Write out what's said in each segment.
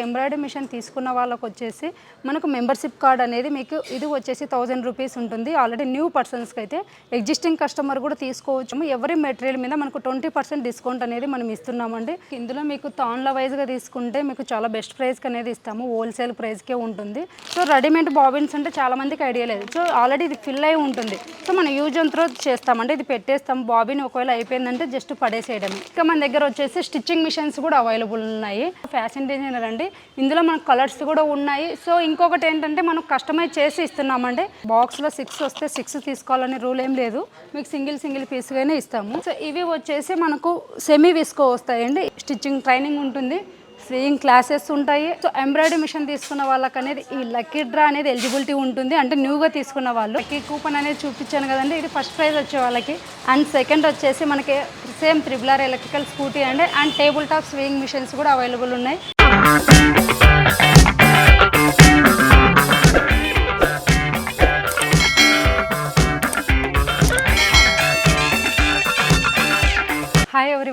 Embroidery machine తీసుకున్న వాళ్ళకు వచ్చేసి మనకు మెంబర్షిప్ కార్డ్ అనేది మీకు ఇది వచ్చేసి థౌజండ్ రూపీస్ ఉంటుంది. ఆల్రెడీ న్యూ పర్సన్స్కి అయితే ఎగ్జిస్టింగ్ కస్టమర్ కూడా తీసుకోవచ్చు ఎవరి మెటీరియల్ మీద మనకు ట్వంటీ పర్సెంట్ డిస్కౌంట్ అనేది మనం ఇస్తున్నామండి. ఇందులో మీకు తాన్ల వైజ్గా తీసుకుంటే మీకు చాలా బెస్ట్ ప్రైస్కి అనేది ఇస్తాము. హోల్సేల్ ప్రైస్కే ఉంటుంది. సో రెడీమేడ్ బాబిన్స్ అంటే చాలామందికి ఐడియా లేదు. సో ఆల్రెడీ ఇది ఫిల్ అయి ఉంటుంది. సో మనం యూజ్ అండ్ త్రో చేస్తామంటే ఇది పెట్టేస్తాం. బాబిన్ ఒకవేళ అయిపోయిందంటే జస్ట్ పడేసేయడమే. ఇంకా మన దగ్గర వచ్చేసి స్టిచ్చింగ్ మిషన్స్ కూడా అవైలబుల్ ఉన్నాయి. ఫ్యాషన్ డిజైనర్ అండి. ఇందులో మన కలర్స్ కూడా ఉన్నాయి. సో ఇంకొకటి ఏంటంటే మనం కస్టమైజ్ చేసి ఇస్తున్నామండి. బాక్స్లో సిక్స్ వస్తే సిక్స్ తీసుకోవాలని రూల్ ఏం లేదు. మీకు సింగిల్ సింగిల్ పీస్గానే ఇస్తాము. సో ఇవి వచ్చేసి మనకు సెమీ విస్కో వస్తాయండి. స్టిచ్చింగ్ ట్రైనింగ్ ఉంటుంది. స్వింగ్ క్లాసెస్ ఉంటాయి. సో ఎంబ్రాయిడరీ మిషన్ తీసుకున్న వాళ్ళకి అనేది ఈ లక్కీ డ్రా అనేది ఎలిజిబిలిటీ ఉంటుంది. అంటే న్యూగా తీసుకున్న వాళ్ళు. లక్కీ కూపన్ అనేది చూపించాను కదండి. ఇది ఫస్ట్ ప్రైజ్ వచ్చే వాళ్ళకి. అండ్ సెకండ్ వచ్చేసి మనకి same triple R electrical scooty అండి. And table top sewing machines కూడా అవైలబుల్ ఉన్నాయి. Thank you.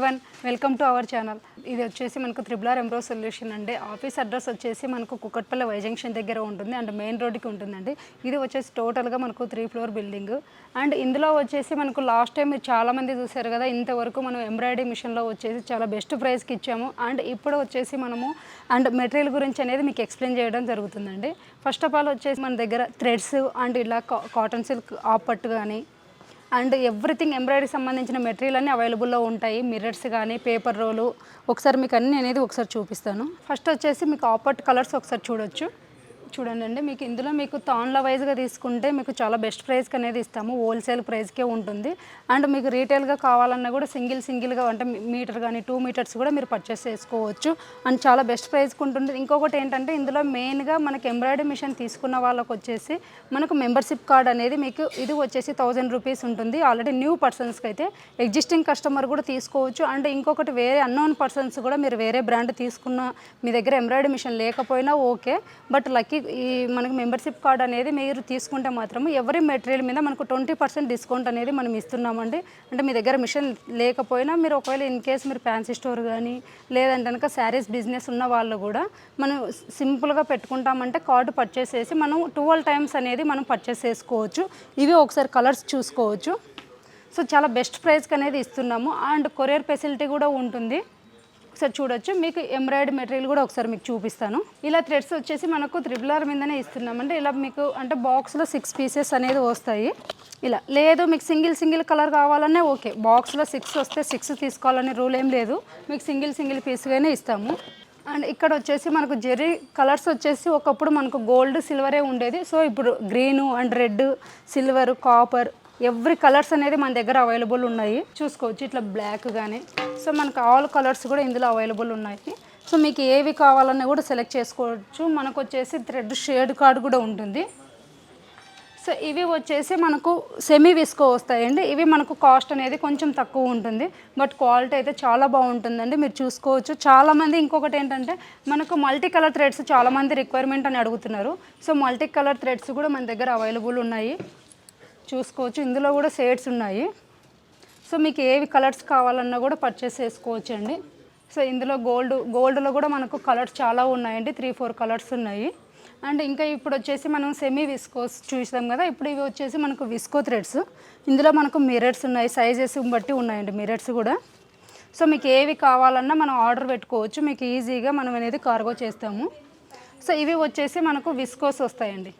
Everyone welcome to our channel ఇది వచ్చేసి మనకు త్రిబులార్ ఎంబ్రో సొల్యూషన్ అండి. ఆఫీస్ అడ్రస్ వచ్చేసి మనకు కుక్కట్పల్లి వై జంక్షన్ దగ్గర ఉంటుంది. అండ్ మెయిన్ రోడ్కి ఉంటుందండి. ఇది వచ్చేసి టోటల్గా మనకు త్రీ ఫ్లోర్ బిల్డింగ్ అండ్ ఇందులో వచ్చేసి మనకు లాస్ట్ టైం మీరు చాలామంది చూసారు కదా ఇంతవరకు మనం ఎంబ్రాయిడరీ మిషన్లో వచ్చేసి చాలా బెస్ట్ ప్రైస్కి ఇచ్చాము. అండ్ ఇప్పుడు వచ్చేసి మనము అండ్ మెటీరియల్ గురించి అనేది మీకు ఎక్స్ప్లెయిన్ చేయడం జరుగుతుందండి. ఫస్ట్ ఆఫ్ ఆల్ వచ్చేసి మన దగ్గర థ్రెడ్స్ అండ్ ఇలా కాటన్ సిల్క్ ఆపట్టు కానీ అండ్ ఎవ్రీథింగ్ ఎంబ్రాయిడరీ సంబంధించిన మెటీరియల్ అన్నీ అవైలబుల్లో ఉంటాయి. మిర్రర్స్ కానీ పేపర్ రోలు. ఒకసారి మీకు అన్ని అనేది ఒకసారి చూపిస్తాను. ఫస్ట్ వచ్చేసి మీకు ఆపర్ట్ కలర్స్ ఒకసారి చూడొచ్చు. చూడండి అండి మీకు ఇందులో మీకు తాన్ల వైజ్గా తీసుకుంటే మీకు చాలా బెస్ట్ ప్రైస్కి అనేది ఇస్తాము. హోల్సేల్ ప్రైస్కే ఉంటుంది. అండ్ మీకు రీటైల్గా కావాలన్నా కూడా సింగిల్ సింగిల్గా అంటే మీటర్ కానీ టూ మీటర్స్ కూడా మీరు పర్చేస్ చేసుకోవచ్చు. అండ్ చాలా బెస్ట్ ప్రైస్కి ఉంటుంది. ఇంకొకటి ఏంటంటే ఇందులో మెయిన్గా మనకి ఎంబ్రాయిడరీ మిషన్ తీసుకున్న వాళ్ళకి వచ్చేసి మనకు మెంబర్షిప్ కార్డ్ అనేది మీకు ఇది వచ్చేసి థౌజండ్ రూపీస్ ఉంటుంది. ఆల్రెడీ న్యూ పర్సన్స్కి అయితే ఎగ్జిస్టింగ్ కస్టమర్ కూడా తీసుకోవచ్చు. అండ్ ఇంకొకటి వేరే అన్నోన్ పర్సన్స్ కూడా మీరు వేరే బ్రాండ్ తీసుకున్న మీ దగ్గర ఎంబ్రాయిడరీ మిషన్ లేకపోయినా ఓకే బట్ లక్కీ ఈ మనకి మెంబర్షిప్ కార్డ్ అనేది మీరు తీసుకుంటే మాత్రం ఎవరి మెటీరియల్ మీద మనకు ట్వంటీ పర్సెంట్ డిస్కౌంట్ అనేది మనం ఇస్తున్నామండి. అంటే మీ దగ్గర మిషన్ లేకపోయినా మీరు ఒకవేళ ఇన్ కేస్ మీరు ఫ్యాన్సీ స్టోర్ కానీ లేదంటే కనుక శారీస్ బిజినెస్ ఉన్న వాళ్ళు కూడా మనం సింపుల్గా పెట్టుకుంటామంటే కార్డు పర్చేస్ చేసి మనం ట్వెల్వ్ టైమ్స్ అనేది మనం పర్చేస్ చేసుకోవచ్చు. ఇవి ఒకసారి కలర్స్ చూసుకోవచ్చు. సో చాలా బెస్ట్ ప్రైస్కి అనేది ఇస్తున్నాము. అండ్ కొరియర్ ఫెసిలిటీ కూడా ఉంటుంది. ఒకసారి చూడొచ్చు. మీకు ఎంబ్రాయిడరీ మెటీరియల్ కూడా ఒకసారి మీకు చూపిస్తాను. ఇలా థ్రెడ్స్ వచ్చేసి మనకు త్రిబులర్ మీదనే ఇస్తున్నామంటే ఇలా మీకు అంటే బాక్స్లో సిక్స్ పీసెస్ అనేది వస్తాయి. ఇలా లేదు మీకు సింగిల్ సింగిల్ కలర్ కావాలనే ఓకే. బాక్స్లో సిక్స్ వస్తే సిక్స్ తీసుకోవాలని రూల్ ఏం లేదు. మీకు సింగిల్ సింగిల్ పీస్గానే ఇస్తాము. అండ్ ఇక్కడ వచ్చేసి మనకు జెర్రీ కలర్స్ వచ్చేసి ఒకప్పుడు మనకు గోల్డ్ సిల్వరే ఉండేది. సో ఇప్పుడు green and red silver copper every colours అనేది మన దగ్గర అవైలబుల్ ఉన్నాయి. చూసుకోవచ్చు ఇట్లా బ్లాక్ కానీ సో మనకు ఆల్ కలర్స్ కూడా ఇందులో అవైలబుల్ ఉన్నాయి. సో మీకు ఏవి కావాలన్నా కూడా సెలెక్ట్ చేసుకోవచ్చు. మనకు వచ్చేసి థ్రెడ్ షేడ్ కార్డ్ కూడా ఉంటుంది. సో ఇవి వచ్చేసి మనకు సెమీ విస్కో వస్తాయండి. ఇవి మనకు కాస్ట్ అనేది కొంచెం తక్కువ ఉంటుంది. బట్ క్వాలిటీ అయితే చాలా బాగుంటుందండి. మీరు చూసుకోవచ్చు. చాలామంది ఇంకొకటి ఏంటంటే మనకు మల్టీ కలర్ థ్రెడ్స్ చాలామంది రిక్వైర్మెంట్ అని అడుగుతున్నారు. సో మల్టీ కలర్ థ్రెడ్స్ కూడా మన దగ్గర అవైలబుల్ ఉన్నాయి. చూసుకోవచ్చు. ఇందులో కూడా షేడ్స్ ఉన్నాయి. సో మీకు ఏవి కలర్స్ కావాలన్నా కూడా పర్చేస్ చేసుకోవచ్చు అండి సో ఇందులో గోల్డ్ గోల్డ్లో కూడా మనకు కలర్స్ చాలా ఉన్నాయండి. త్రీ ఫోర్ కలర్స్ ఉన్నాయి. అండ్ ఇంకా ఇప్పుడు వచ్చేసి మనం సెమీ విస్కోస్ చూసాం కదా. ఇప్పుడు ఇవి వచ్చేసి మనకు విస్కో థ్రెడ్స్ ఇందులో మనకు మిరర్స్ ఉన్నాయి. సైజెస్ బట్టి ఉన్నాయండి మిరర్స్ కూడా. సో మీకు ఏవి కావాలన్నా మనం ఆర్డర్ పెట్టుకోవచ్చు. మీకు ఈజీగా మనం అనేది కార్గో చేస్తాము. సో ఇవి వచ్చేసి మనకు విస్కోస్ వస్తాయండి.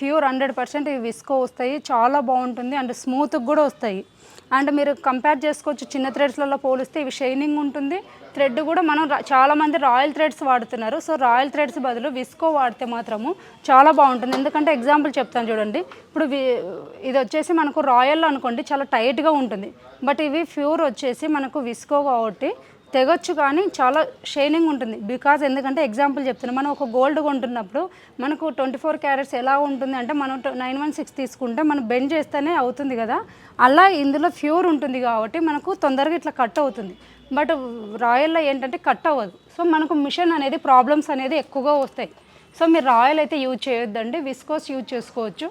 ప్యూర్ హండ్రెడ్ పర్సెంట్ ఇవి విస్కో వస్తాయి. చాలా బాగుంటుంది అండ్ స్మూత్గా కూడా వస్తాయి. అండ్ మీరు కంపేర్ చేసుకోవచ్చు చిన్న థ్రెడ్స్లలో పోలిస్తే ఇవి షైనింగ్ ఉంటుంది. థ్రెడ్ కూడా మనం చాలామంది రాయల్ థ్రెడ్స్ వాడుతున్నారు. సో రాయల్ థ్రెడ్స్ బదులు విస్కో వాడితే మాత్రము చాలా బాగుంటుంది. ఎందుకంటే ఎగ్జాంపుల్ చెప్తాను చూడండి. ఇప్పుడు వి- ఇది వచ్చేసి మనకు రాయల్ అనుకోండి చాలా టైట్గా ఉంటుంది. బట్ ఇవి ప్యూర్ వచ్చేసి మనకు విస్కో కాబట్టి తెగొచ్చు కానీ చాలా షైనింగ్ ఉంటుంది. బికాజ్ ఎందుకంటే ఎగ్జాంపుల్ చెప్తున్నాను మనం ఒక గోల్డ్ కొంటున్నప్పుడు మనకు ట్వంటీ ఫోర్ క్యారెట్స్ ఎలా ఉంటుంది అంటే మనం నైన్ వన్ సిక్స్ తీసుకుంటే మనం బెండ్ చేస్తేనే అవుతుంది కదా. అలా ఇందులో ప్యూర్ ఉంటుంది కాబట్టి మనకు తొందరగా ఇట్లా కట్ అవుతుంది. బట్ రాయల్లో ఏంటంటే కట్ అవ్వదు. సో మనకు మిషన్ అనేది ప్రాబ్లమ్స్ అనేది ఎక్కువగా వస్తాయి. సో మీరు రాయల్ అయితే యూజ్ చేయొద్దండి. విస్కోస్ యూజ్ చేసుకోవచ్చు.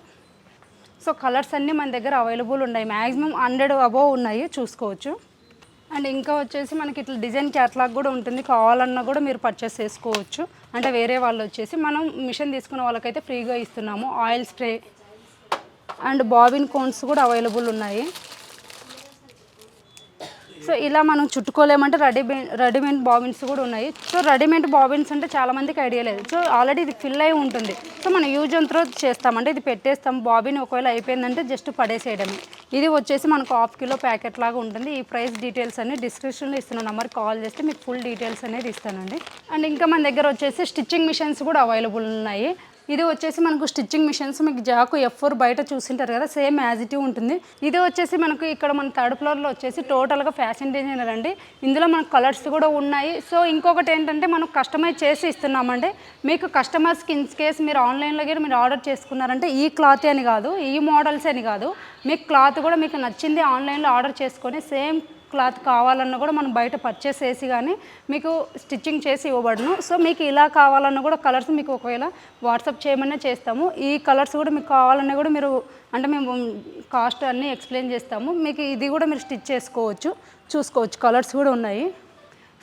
సో కలర్స్ అన్నీ మన దగ్గర అవైలబుల్ ఉన్నాయి. మ్యాక్సిమం హండ్రెడ్ అబోవ్ ఉన్నాయి. చూసుకోవచ్చు. అండ్ ఇంకా వచ్చేసి మనకి ఇట్లా డిజైన్ క్యాట్లాగ్ కూడా ఉంటుంది. కావాలన్నా కూడా మీరు పర్చేస్ చేసుకోవచ్చు. అంటే వేరే వాళ్ళు వచ్చేసి మనం మిషన్ తీసుకున్న వాళ్ళకైతే ఫ్రీగా ఇస్తున్నాము. Oil spray and bobbin cones కూడా అవైలబుల్ ఉన్నాయి. సో ఇలా మనం చుట్టుకోలేమంటే రెడీమేడ్ రెడీమేడ్ బాబిన్స్ కూడా ఉన్నాయి. సో రెడీమేడ్ బాబిన్స్ అంటే చాలామందికి ఐడియా లేదు. సో ఆల్రెడీ ఇది ఫిల్ అయి ఉంటుంది. సో మనం యూజ్ అండ్ త్రో చేస్తామంటే ఇది పెట్టేస్తాం. బాబిన్ ఒకవేళ అయిపోయిందంటే జస్ట్ పడేసేయడమే. ఇది వచ్చేసి మనకు హాఫ్ కిలో ప్యాకెట్ లాగా ఉంటుంది. ఈ ప్రైస్ డీటెయిల్స్ అన్ని డిస్క్రిప్షన్లో ఇస్తున్న నెంబర్కి కాల్ చేస్తే మీకు ఫుల్ డీటెయిల్స్ అనేది ఇస్తానండి. అండ్ ఇంకా మన దగ్గర వచ్చేసి స్టిచ్చింగ్ మిషన్స్ కూడా అవైలబుల్ ఉన్నాయి. ఇది వచ్చేసి మనకు స్టిచ్చింగ్ మిషన్స్ మీకు జాకు ఎఫ్ ఫోర్ బయట చూసింటారు కదా సేమ్ యాజ్ ఇట్ ఉంటుంది. ఇది వచ్చేసి మనకు ఇక్కడ మన థర్డ్ ఫ్లోర్లో వచ్చేసి టోటల్గా ఫ్యాషన్ డిజైనర్ అండి. ఇందులో మనకు కలర్స్ కూడా ఉన్నాయి. సో ఇంకొకటి ఏంటంటే మనం కస్టమైజ్ చేసి ఇస్తున్నామండి. మీకు కస్టమర్స్కి ఇన్ కేస్ మీరు ఆన్లైన్లో కూడా మీరు ఆర్డర్ చేసుకున్నారంటే ఈ క్లాత్ అని కాదు ఈ మోడల్స్ అని కాదు. మీకు క్లాత్ కూడా మీకు నచ్చింది ఆన్లైన్లో ఆర్డర్ చేసుకొని సేమ్ క్లాత్ కావాలన్నా కూడా మనం బయట పర్చేస్ చేసి కానీ మీకు స్టిచ్చింగ్ చేసి ఇవ్వబడను. సో మీకు ఇలా కావాలన్నా కూడా కలర్స్ మీకు ఒకవేళ వాట్సాప్ చేయమనే చేస్తాము. ఈ కలర్స్ కూడా మీకు కావాలన్నా కూడా మీరు అంటే మేము కాస్ట్ అన్నీ ఎక్స్ప్లెయిన్ చేస్తాము. మీకు ఇది కూడా మీరు స్టిచ్ చేసుకోవచ్చు చూసుకోవచ్చు. కలర్స్ కూడా ఉన్నాయి.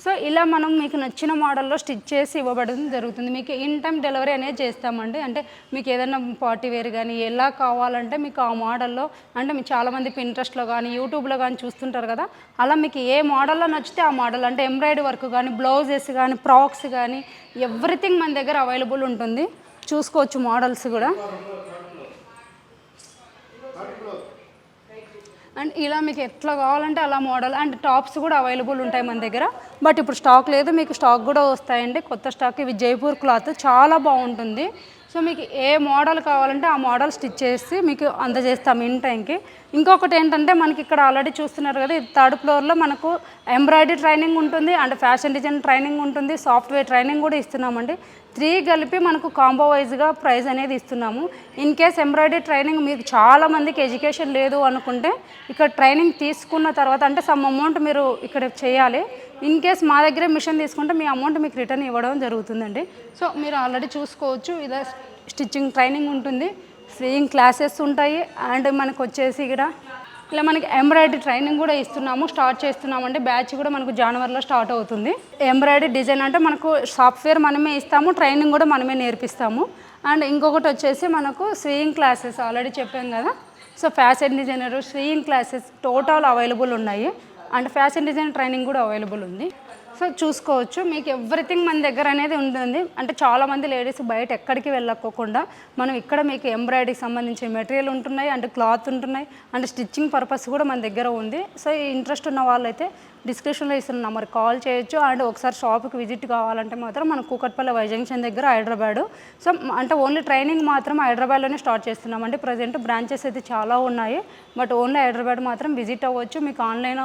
సో ఇలా మనం మీకు నచ్చిన మోడల్లో స్టిచ్ చేసి ఇవ్వబడడం జరుగుతుంది. మీకు ఇన్ టైం డెలివరీ అనేది చేస్తామండి. అంటే మీకు ఏదైనా పార్టీ వేర్ కానీ ఎలా కావాలంటే మీకు ఆ మోడల్లో అంటే మీకు చాలామంది పింట్రెస్ట్లో కానీ యూట్యూబ్లో కానీ చూస్తుంటారు కదా. అలా మీకు ఏ మోడల్లో నచ్చితే ఆ మోడల్ అంటే ఎంబ్రాయిడరీ వర్క్ కానీ బ్లౌజెస్ కానీ ఫ్రాక్స్ కానీ ఎవ్రీథింగ్ మన దగ్గర అవైలబుల్ ఉంటుంది. చూసుకోవచ్చు మోడల్స్ కూడా. అండ్ ఇలా మీకు ఎట్లా కావాలంటే అలా మోడల్ అండ్ టాప్స్ కూడా అవైలబుల్ ఉంటాయి మన దగ్గర. బట్ ఇప్పుడు స్టాక్ లేదు మీకు స్టాక్ కూడా వస్తాయండి. కొత్త స్టాక్ ఇవి జైపూర్ క్లాత్ చాలా బాగుంటుంది. సో మీకు ఏ మోడల్ కావాలంటే ఆ మోడల్ స్టిచ్ చేసి మీకు అందజేస్తాం ఇన్ టైంకి. ఇంకొకటి ఏంటంటే మనకి ఇక్కడ ఆల్రెడీ చూస్తున్నారు కదా ఇది థర్డ్ ఫ్లోర్లో మనకు ఎంబ్రాయిడరీ ట్రైనింగ్ ఉంటుంది అండ్ ఫ్యాషన్ డిజైన్ ట్రైనింగ్ ఉంటుంది సాఫ్ట్వేర్ ట్రైనింగ్ కూడా ఇస్తున్నామండి. త్రీ కలిపి మనకు కాంబో వైజ్గా ప్రైజ్ అనేది ఇస్తున్నాము. ఇన్ కేస్ ఎంబ్రాయిడరీ ట్రైనింగ్ మీకు చాలామందికి ఎడ్యుకేషన్ లేదు అనుకుంటే ఇక్కడ ట్రైనింగ్ తీసుకున్న తర్వాత అంటే సమ్ అమౌంట్ మీరు ఇక్కడ చేయాలి. ఇన్ కేస్ మా దగ్గరే మిషన్ తీసుకుంటే మీ అమౌంట్ మీకు రిటర్న్ ఇవ్వడం జరుగుతుందండి. సో మీరు ఆల్రెడీ చూసుకోవచ్చు. ఇలా స్టిచ్చింగ్ ట్రైనింగ్ ఉంటుంది. స్వింగ్ క్లాసెస్ ఉంటాయి. అండ్ మనకు వచ్చేసి ఇక్కడ ఇలా మనకి ఎంబ్రాయిడరీ ట్రైనింగ్ కూడా ఇస్తున్నాము. స్టార్ట్ చేస్తున్నాము అంటే బ్యాచ్ కూడా మనకు జనవరిలో స్టార్ట్ అవుతుంది. ఎంబ్రాయిడరీ డిజైన్ అంటే మనకు సాఫ్ట్వేర్ మనమే ఇస్తాము. ట్రైనింగ్ కూడా మనమే నేర్పిస్తాము. అండ్ ఇంకొకటి వచ్చేసి మనకు స్వింగ్ క్లాసెస్ ఆల్రెడీ చెప్పాం కదా. So fashion designer sewing classes total available ఉన్నాయి. అండ్ ఫ్యాషన్ డిజైన్ ట్రైనింగ్ కూడా అవైలబుల్ ఉంది. సో చూసుకోవచ్చు మీకు ఎవ్రీథింగ్ మన దగ్గర అనేది ఉంటుంది. అంటే చాలామంది లేడీస్ బయట ఎక్కడికి వెళ్ళకోకుండా మనం ఇక్కడ మీకు ఎంబ్రాయిడరీకి సంబంధించిన మెటీరియల్ ఉంటున్నాయి అండ్ క్లాత్ ఉంటున్నాయి అండ్ స్టిచ్చింగ్ పర్పస్ కూడా మన దగ్గర ఉంది. సో ఈ ఇంట్రెస్ట్ ఉన్న వాళ్ళైతే డిస్క్రిప్షన్లో ఇస్తున్న నెంబర్ కాల్ చేయొచ్చు. అండ్ ఒకసారి షాప్కి విజిట్ కావాలంటే మాత్రం మన కూకట్పల్లి వైజంక్షన్ దగ్గర హైదరాబాద్. సో అంటే ఓన్లీ ట్రైనింగ్ మాత్రం హైదరాబాద్లోనే స్టార్ట్ చేస్తున్నాం అంటే ప్రజెంట్ బ్రాంచెస్ అయితే చాలా ఉన్నాయి. బట్ ఓన్లీ హైదరాబాద్ మాత్రం విజిట్ అవ్వచ్చు. మీకు ఆన్లైన్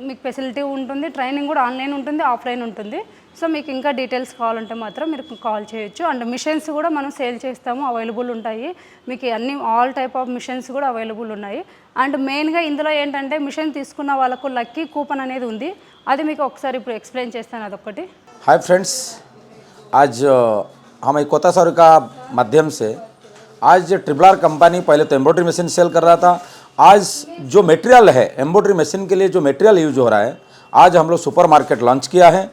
మీకు ఫెసిలిటీ ఉంటుంది ట్రైనింగ్ కూడా ఆన్లైన్ ఉంటుంది ఆఫ్లైన్ ఉంటుంది సో మీకు ఇంకా డీటెయిల్స్ కావాలంటే మాత్రం మీరు కాల్ చేయొచ్చు అండ్ మిషన్స్ కూడా మనం సేల్ చేస్తాము అవైలబుల్ ఉంటాయి మీకు అన్ని ఆల్ టైప్ ఆఫ్ మిషన్స్ కూడా అవైలబుల్ ఉన్నాయి అండ్ మెయిన్గా ఇందులో ఏంటంటే మిషన్ తీసుకున్న వాళ్ళకు లక్కీ కూపన్ అనేది ఉంది అది మీకు ఒకసారి ఇప్పుడు ఎక్స్ప్లెయిన్ చేస్తాను అదొకటి हाय फ्रेंड्स आज अ, हम एक कोता सर का माध्यम से आज ट्रिपल आर कंपनी पहले तो एम्ब्रॉयडरी मशीन सेल कर रहा था आज जो मटेरियल है एम्ब्रॉयडरी मशीन के लिए जो मटेरियल यूज़ हो रहा है, आज हम लोग सुपर मार्केट लॉन्च किया है।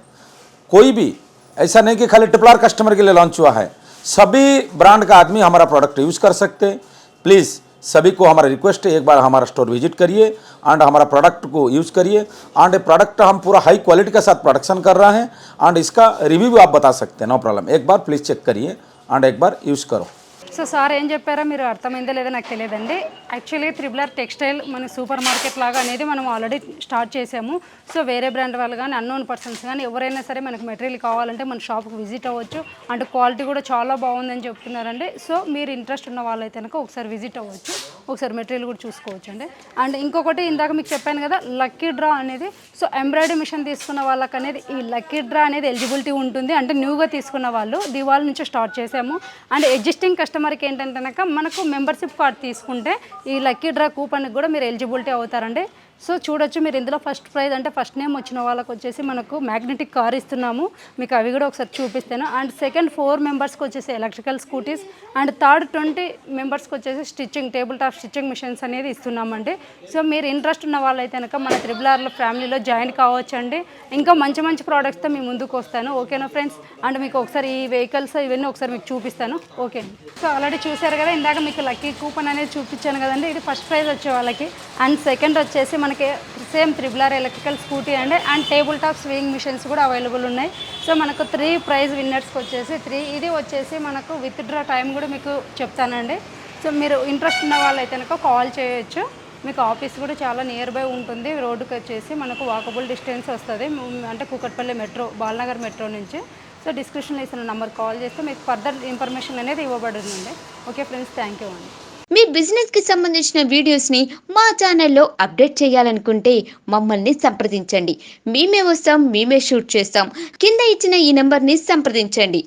कोई भी, ऐसा नहीं कि खाली ट्रिपल आर कस्टमर के लिए लॉन्च हुआ है। सभी ब्रांड का आदमी हमारा प्रोडक्ट यूज़ कर सकते हैं। प्लीज़ सभी को हमारा रिक्वेस्ट है, एक बार हमारा स्टोर विज़िट करिए एंड हमारा प्रोडक्ट को यूज़ करिए। एंड प्रोडक्ट हम पूरा हाई क्वालिटी के साथ प्रोडक्शन कर रहे हैं। एंड इसका रिव्यू भी आप बता सकते हैं नो प्रॉब्लम एक बार प्लीज़ चेक करिए एंड एक बार यूज़ करो। సో సార్ ఏం చెప్పారో మీరు అర్థమైందో లేదో నాకు తెలియదండి. యాక్చువల్లీ త్రిబుల్ ఆర్ టెక్స్టైల్ మన సూపర్ మార్కెట్ లాగా అనేది మనం ఆల్రెడీ స్టార్ట్ చేసాము. సో వేరే బ్రాండ్ వాళ్ళు కానీ అన్నోన్ పర్సన్స్ కానీ ఎవరైనా సరే మనకు మెటీరియల్ కావాలంటే మన షాప్కి విజిట్ అవ్వచ్చు. అండ్ క్వాలిటీ కూడా చాలా బాగుందని చెప్తున్నారండి. సో మీరు ఇంట్రెస్ట్ ఉన్న వాళ్ళైతే కనుక ఒకసారి విజిట్ అవ్వచ్చు. ఒకసారి మెటీరియల్ కూడా చూసుకోవచ్చు అండి. అండ్ ఇంకొకటి ఇందాక మీకు చెప్పాను కదా లక్కీ డ్రా అనేది. సో ఎంబ్రాయిడరీ మిషన్ తీసుకున్న వాళ్ళకి అనేది ఈ లక్కీ డ్రా అనేది ఎలిజిబిలిటీ ఉంటుంది. అంటే న్యూగా తీసుకున్న వాళ్ళు దివాళి నుంచి స్టార్ట్ చేసాము. అండ్ ఎగ్జిస్టింగ్ కస్టమర్కి ఏంటంటే కనుక మనకు మెంబర్షిప్ కార్డ్ తీసుకుంటే ఈ లక్కీ డ్రా కూపన్కి కూడా మీరు ఎలిజిబిలిటీ అవుతారండి. సో చూడొచ్చు మీరు ఇందులో ఫస్ట్ ప్రైజ్ అంటే ఫస్ట్ నేమ్ వచ్చిన వాళ్ళకి వచ్చేసి మనకు మ్యాగ్నెటిక్ కార్ ఇస్తున్నాము. మీకు అవి కూడా ఒకసారి చూపిస్తాను. అండ్ సెకండ్ ఫోర్ మెంబర్స్కి వచ్చేసి electrical scooties and third twenty మెంబర్స్కి వచ్చేసి stitching table top stitching machines అనేది ఇస్తున్నామండి. సో మీరు ఇంట్రెస్ట్ ఉన్న వాళ్ళైతే కనుక మన త్రిబుల్ ఆర్ల ఫ్యామిలీలో జాయిన్ కావచ్చండి. ఇంకా మంచి మంచి ప్రోడక్ట్స్తో మీ ముందుకు వస్తాను. ఓకేనా ఫ్రెండ్స్ అండ్ మీకు ఒకసారి ఈ వెహికల్స్ ఇవన్నీ ఒకసారి మీకు చూపిస్తాను. ఓకే సో ఆల్రెడీ చూశారు కదా ఇందాక మీకు లక్కీ కూపన్ అనేది చూపించాను కదండి. ఇది ఫస్ట్ ప్రైజ్ వచ్చే వాళ్ళకి. అండ్ సెకండ్ వచ్చేసి మనకి same triple R electrical scooty అండి and table top swing machines కూడా అవైలబుల్ ఉన్నాయి. సో మనకు త్రీ ప్రైజ్ విన్నర్స్కి వచ్చేసి త్రీ ఇది వచ్చేసి మనకు విత్ డ్రా టైం కూడా మీకు చెప్తానండి. సో మీరు ఇంట్రెస్ట్ ఉన్న వాళ్ళైతే కనుక కాల్ చేయొచ్చు. మీకు ఆఫీస్ కూడా చాలా నియర్ బై ఉంటుంది. రోడ్డుకి వచ్చేసి మనకు వాకబుల్ డిస్టెన్స్ వస్తుంది. అంటే కూకట్పల్లి మెట్రో బాలనగర్ మెట్రో నుంచి. సో డిస్క్రిప్షన్లో ఇస్తున్న నెంబర్ కాల్ చేస్తే మీకు ఫర్దర్ ఇన్ఫర్మేషన్ అనేది ఇవ్వబడుతుంది ఓకే ఫ్రెండ్స్ థ్యాంక్ యూ అండి. మీ బిజినెస్కి సంబంధించిన వీడియోస్ని మా ఛానల్లో అప్డేట్ చేయాలనుకుంటే మమ్మల్ని సంప్రదించండి. మేమే వస్తాం మేమే షూట్ చేస్తాం. కింద ఇచ్చిన ఈ నెంబర్ని సంప్రదించండి.